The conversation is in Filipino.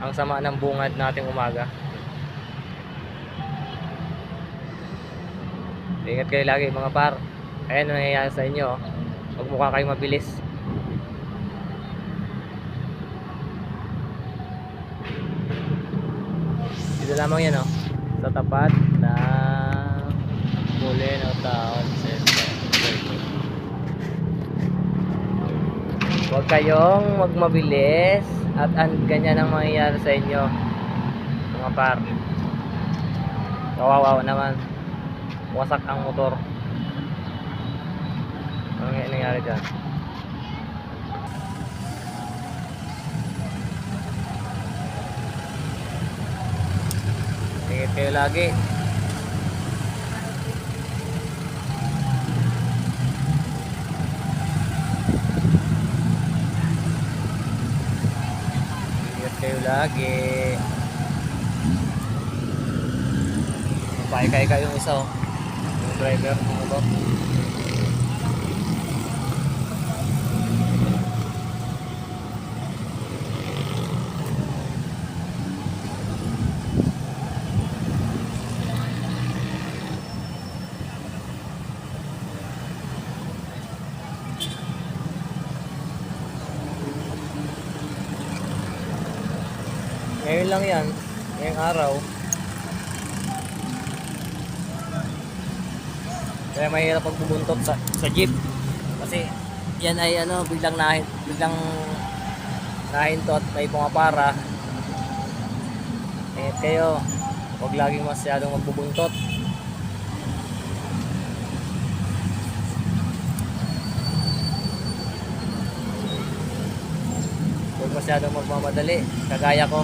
ang sama ng bungad nating umaga. Ingat kayo lagi mga par. Ayan ang nangyayari sa inyo. oh. Magmukha kayo mabilis. Dito lamang yan oh. Sa tapat na Buleno Town Center. Huwag kayong magmabilis at an ganyan ang mangyayari sa inyo. Mga par. Kawawa naman. Wasak ang motor. Nga nangyari dyan? Ingat kayo lagi. Ingat kayo lagi. Mapahikay yung isa oh. Yung driver motor. Ngayon lang yan. Ngayong araw. Kaya mahirap pag bubuntot sa, sa jeep. Kasi yan ay ano, biglang nahin, biglang nahinto at may pumapara. Ingat kayo. Huwag laging masyadong magbubuntot. Huwag masyadong magmamadali. Kagaya ko.